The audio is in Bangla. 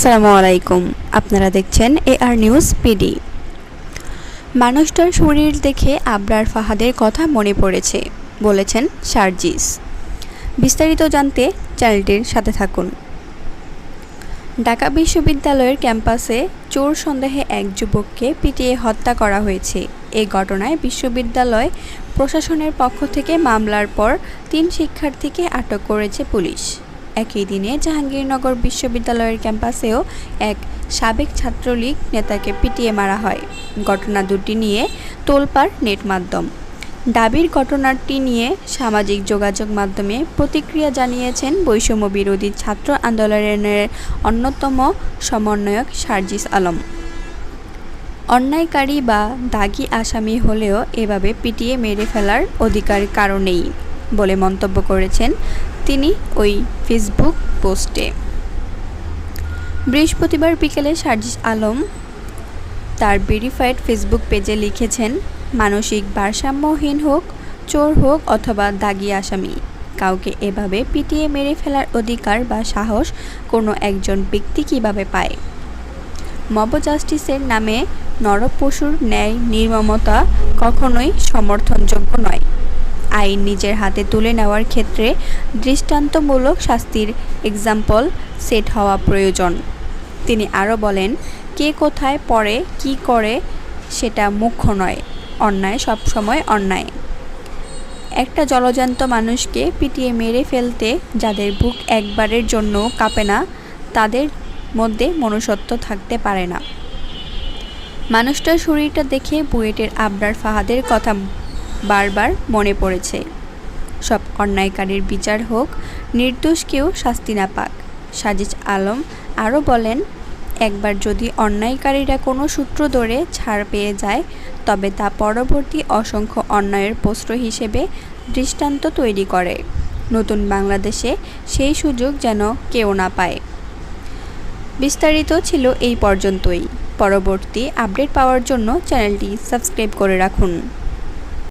আসসালামু আলাইকুম। আপনারা দেখছেন এ আর নিউজ পিডি মানুষটার শরীর দেখে আবরার ফাহাদের কথা মনে পড়েছে, বলেছেন সার্জিস। বিস্তারিত জানতে চ্যানেলটির সাথে থাকুন। ঢাকা বিশ্ববিদ্যালয়ের ক্যাম্পাসে চোর সন্দেহে এক যুবককে পিটিয়ে হত্যা করা হয়েছে। এই ঘটনায় বিশ্ববিদ্যালয় প্রশাসনের পক্ষ থেকে মামলার পর তিন শিক্ষার্থীকে আটক করেছে পুলিশ। একই দিনে জাহাঙ্গীরনগর বিশ্ববিদ্যালয়ের ক্যাম্পাসেও এক সাবেক ছাত্রলীগ নেতাকে পিটিয়ে মারা হয়। ঘটনা দুটি নিয়ে তোলপাড় নেট মাধ্যম। দাবির ঘটনাটি নিয়ে সামাজিক যোগাযোগ মাধ্যমে প্রতিক্রিয়া জানিয়েছেন বৈষম্য বিরোধী ছাত্র আন্দোলনের অন্যতম সমন্বয়ক সার্জিস আলম। অন্যায়কারী বা দাগি আসামি হলেও এভাবে পিটিয়ে মেরে ফেলার অধিকার কারণেই বলে মন্তব্য করেছেন তিনি ওই ফেসবুক পোস্টে। বৃহস্পতিবার বিকেলে সার্জিস আলম তার ভেরিফাইড ফেসবুক পেজে লিখেছেন, মানসিক ভারসাম্যহীন হোক, চোর হোক অথবা দাগি আসামি, কাউকে এভাবে পিটিয়ে মেরে ফেলার অধিকার বা সাহস কোনো একজন ব্যক্তি কীভাবে পায়? মব জাস্টিসের নামে নরপশুর ন্যায়, নির্মমতা কখনোই সমর্থনযোগ্য নয়। আইন নিজের হাতে তুলে নেওয়ার ক্ষেত্রে দৃষ্টান্তমূলক শাস্তির এক্সাম্পল সেট হওয়া প্রয়োজন। তিনি আরও বলেন, কে কোথায় পড়ে, কি করে, সেটা মুখ্য নয়, অন্যায় সবসময় অন্যায়। একটা জলজান্ত মানুষকে পিটিয়ে মেরে ফেলতে যাদের বুক একবারের জন্য কাঁপে না, তাদের মধ্যে মনুষ্যত্ব থাকতে পারে না। মানুষটার শরীরটা দেখে বুয়েটের আবরার ফাহাদের কথা বারবার মনে পড়েছে। সব অন্যায়কারীর বিচার হোক, নির্দোষ কেউ শাস্তি না পাক। সাজিজ আলম আরও বলেন, একবার যদি অন্যায়কারীরা কোনো সূত্র ধরে ছাড় পেয়ে যায়, তবে তা পরবর্তী অসংখ্য অন্যায়ের পোস্ট হিসেবে দৃষ্টান্ত তৈরি করে। নতুন বাংলাদেশে সেই সুযোগ যেন কেউ না পায়। বিস্তারিত ছিল এই পর্যন্তই। পরবর্তী আপডেট পাওয়ার জন্য চ্যানেলটি সাবস্ক্রাইব করে রাখুন।